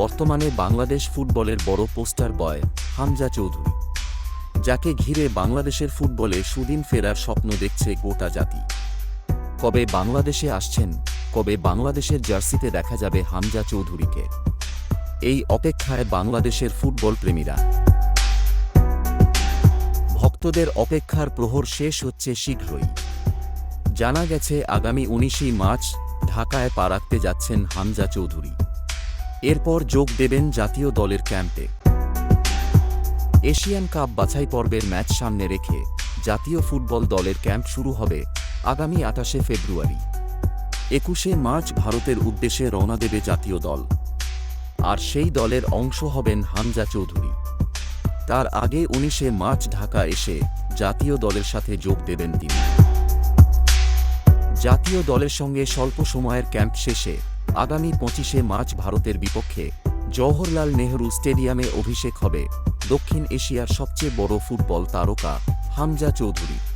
বর্তমানে বাংলাদেশ ফুটবলের বড় পোস্টার বয় হামজা চৌধুরী, যাকে ঘিরে বাংলাদেশের ফুটবলে সুদিন ফেরার স্বপ্ন দেখছে গোটা জাতি। কবে বাংলাদেশে আসছেন, কবে বাংলাদেশের জার্সিতে দেখা যাবে হামজা চৌধুরীকে। এই অপেক্ষায় বাংলাদেশের ফুটবল প্রেমীরা। ভক্তদের অপেক্ষার প্রহর শেষ হচ্ছে শীঘ্রই। জানা গেছে, আগামী উনিশে মার্চ ঢাকায় পা রাখতে যাচ্ছেন হামজা চৌধুরী। এরপর যোগ দেবেন জাতীয় দলের ক্যাম্পে। এশিয়ান কাপ বাছাই পর্বের ম্যাচ সামনে রেখে জাতীয় ফুটবল দলের ক্যাম্প শুরু হবে আগামী আটাশে ফেব্রুয়ারি। একুশে মার্চ ভারতের উদ্দেশ্যে রওনা দেবে জাতীয় দল। আর সেই দলের অংশ হবেন হামজা চৌধুরী। তার আগে উনিশে মার্চ ঢাকা এসে জাতীয় দলের সাথে যোগ দেবেন তিনি। জাতীয় দলের সঙ্গে স্বল্প সময়ের ক্যাম্প শেষে আগামী পঁচিশে মার্চ ভারতের বিপক্ষে জওহরলাল নেহরু স্টেডিয়ামে অভিষেক হবে। দক্ষিণ এশিয়ার সবচেয়ে বড় ফুটবল তারকা হামজা চৌধুরী।